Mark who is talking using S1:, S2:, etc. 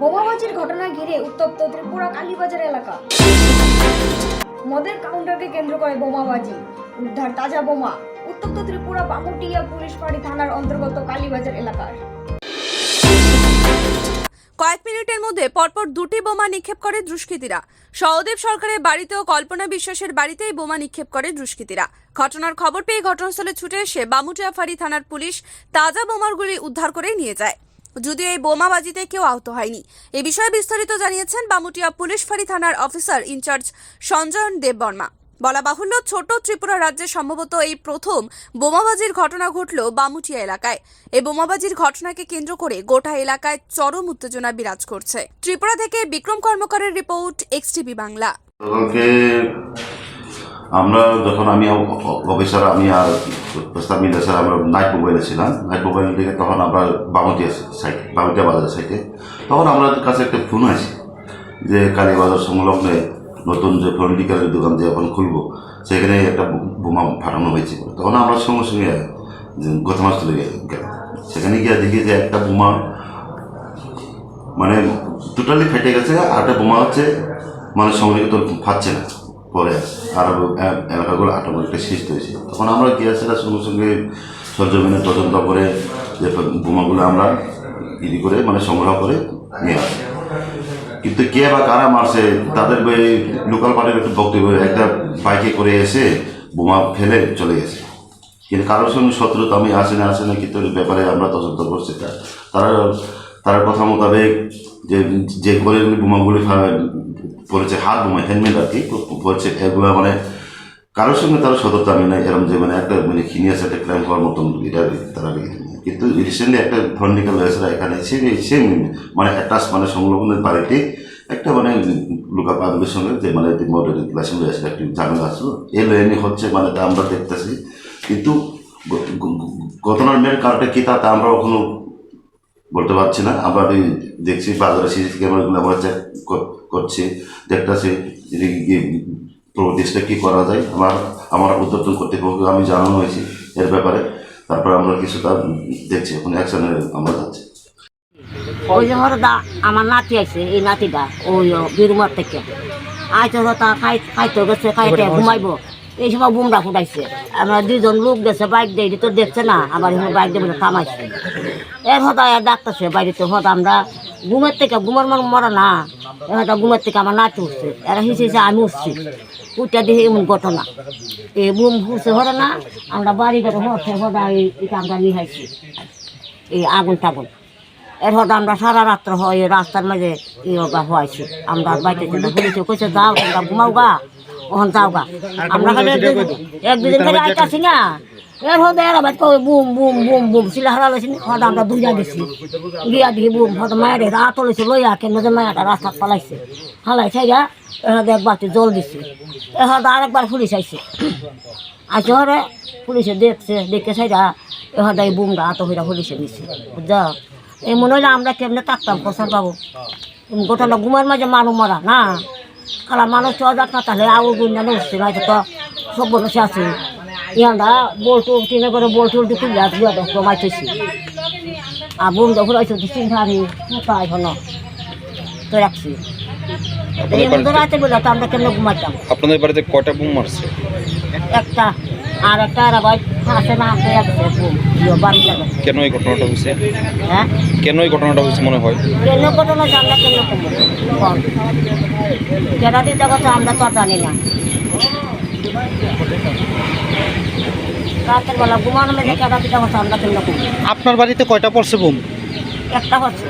S1: বোমাবাজির ঘটনা ঘিরে উত্তপ্ত ত্রিপুরা কালীবাজার এলাকা। মদের কাউন্টারকে কেন্দ্র করে বোমাবাজি, উদ্ধার তাজা বোমা, উত্তপ্ত ত্রিপুরা বামুটিয়া পুলিশ ফাঁড়ি থানার অন্তর্গত কালীবাজার এলাকার।
S2: কয়েক মিনিটের মধ্যে পরপর দুটি বোমা নিক্ষেপ করে দুষ্কৃতীরা। সহদেব সরকারের বাড়িতেও কল্পনা বিশ্বাসের বাড়িতেই বোমা নিক্ষেপ করে দুষ্কৃতীরা। ঘটনার খবর পেয়ে ঘটনাস্থলে ছুটে এসে বামুটিয়াফাড়ি থানার পুলিশ তাজা বোমারগুলি উদ্ধার করে নিয়ে যায়। যদিও এই বোমাবাজিতে কেউ আহত হয়নি। এ বিষয়ে বিস্তারিত জানিয়েছেন বামুটিয়া পুলিশ ফাঁড়ি থানার অফিসার ইনচার্জ সঞ্জয়ন দেববর্মা। বলা বাহুল্য, ছোট ত্রিপুরা রাজ্যে সম্ভবত এই প্রথম বোমাবাজির ঘটনা ঘটল বামুটিয়া এলাকায়। এই বোমাবাজির ঘটনাকে কেন্দ্র করে গোটা এলাকায় চরম উত্তেজনা বিরাজ করছে। ত্রিপুরা থেকে বিক্রম কর্মকারের রিপোর্ট এক্সটিভি বাংলা।
S3: আমরা যখন আমি অফিসার, আমি আর প্রস্তাব মিলে স্যার, আমরা নাইট মোবাইলে ছিলাম। নাইট মোবাইল থেকে তখন আমরা বামুটিয়া সাইটে বামুটিয়া বাজার সাইটে তখন আমাদের কাছে একটা ফোন আছে যে, কালীবাজার সংলগ্নে নতুন যে পলিটিক্যালের দোকান যে এখন খুলবো, সেখানে একটা বোমা ফাটানো হয়েছে। তখন আমরা সঙ্গে সঙ্গে যে ঘটনাস্থলে গেলাম। সেখানে গিয়ে দেখি যে একটা বোমা মানে টোটালি ফেটে গেছে, আর একটা বোমা হচ্ছে মানে তো ফাটছে না। পরে আছে আর এ- এলাকাগুলো অটোমেটিকলি সৃষ্টি হয়েছে। তখন আমরা গিয়ে সেটা সঙ্গে সঙ্গে সরজমিনে তদন্ত করে যে বোমাগুলো আমরা ইদি করে মানে সংগ্রহ করে নিয়ে আসি। কিন্তু কে বা কারা মারছে, তাদের লোকাল পার্টির একটু বক্তব্য একটা বাইকে করে এসে বোমা ফেলে চলে গেছে। কিন্তু কারোর সঙ্গে শত্রুতা আমি আসে না আসে না, কিন্তু ব্যাপারে আমরা তদন্ত করছি। তারা তার কথা মোতাবেক যে যে করে বোমাগুলি পড়েছে হাত বোমা হেলমেট আর কি পড়ছে এগুলো মানে কারোর সঙ্গে তারা সততা আমি নাই। এরকম যে মানে একটা মানে খিনিয়াস একটা ক্রাইম হওয়ার মতন এটা তারা কিন্তু রিসেন্টলি একটা ধর্নিকাল হয়েছে, এখানে সেম সেম মানে অ্যাটাচ মানে সংলগ্নের বাড়িতে একটা মানে লুকা পাবলির সঙ্গে যে মানে মডেল রিলেশন রয়েছে একটি ঝামেলা আসলো এই লাইনে হচ্ছে মানে তা আমরা দেখতেছি। কিন্তু ঘটনার মেয়ের কারণটা কী তা আমরা কখনো বলতে পারছি না। আমরা দেখছি বাজারে সিসি ক্যামেরাগুলো আমরা চেক করছি। দেখতেছি প্রদেশটা কী করা যায়, আমার আমার উদ্যোতন কর্তৃপক্ষ আমি জানানো হয়েছি এর ব্যাপারে। তারপর আমরা কিছুটা দেখছি, এখন অ্যাকশনে আমরা যাচ্ছি।
S4: ওই যে হরদা আমার নাতি আছে, এই নাতিটা, ওই বীরমার থেকে। আইতে হতা খাই, খাইতে গেছে খাইতে, ঘুমাইবো। এই সময় বুমরা ফুটাইছে। আমরা দুজন লোক গেছে, বাইক দিয়ে তো দেখছে না, আবার বাইক দিয়ে থামাইছে। এর হতা এর ডাকতেছে বাড়িতে হতা আমরা ঘুমের থেকে ঘুমের মন মরা না। এ হতা ঘুমের থেকে আমার নাতি উঠছে। এরা হিসেবে আমি উঠছি। উঠতে দেখি এমন ঘটনা। এই বুম ফুটছে হরে না। আমরা বাড়ি করে হচ্ছে হতা এই কামটা নিয়ে হাইছি এই আগুন টাগুন। এর হতে আমরা সারা রাত্র হয় রাস্তার মাঝে ইয়োগা হয়েছি। আমরা চিন্তা করেছি কইছে যাও তোমরা ঘুমাও গা। ওখান যাও গা। আমরা খালি এক দুদিন- এক দুদিন ধরে আইতাছি না। এর হতে এরা বাইত কই বুম বুম বুম বুম সিলা হারা লইছি আমরা দুইটা গেছি। গিয়া দেখি বুম হতে মায়ের রাত লইছে, লইয়া কেন যে মায়েরটা রাস্তা পালাইছে হালাইছে গা এর হতে এক জল দিছে। এর হতে আরেকবার পুলিশ আইছে। আইসে হরে পুলিশে দেখছে, দেখে সাইডা এ হতে এই বুমটা আত হইরা পুলিশে নিছে বুঝা এই মনে হইলে আমরা কেমনে থাকতাম, প্রসাদ পাবো গোটাটা ঘুমের মাঝে মানুষ মরা, না? খালা মানুষ চজাক না, তাহলে আউ গুণ না উঠছে নয়তো তো সব বসে আছে। ইয়ান্দা বলটু টিনে করে বলটু উল্টি খুলে দিয়ে কমাইতেছি আর বুম তো ঘুরাইছে তিন হারি মোটা এখন তো রাখছি। রাতে বলে তো আমরা কেমনে ঘুমাইতাম?
S5: আপনাদের বাড়িতে কয়টা বুম মারছে?
S4: একটা আর একটা আর আবার হাতে না আছে বুম। বাড়ি যাবে
S5: কেন এই ঘটনাটা হয়েছে?
S4: হ্যাঁ?
S5: কেন এই ঘটনাটা হয়েছে মনে হয়?
S4: কেন ঘটনা জানলে কেন কেনা দিতে কথা আমরা তো জানি না। রাতের বেলা ঘুমানো মেঝে কেনা দিতে কথা আমরা কেন কমবো
S6: আপনার বাড়িতে কয়টা পড়ছে বুম
S4: একটা হচ্ছে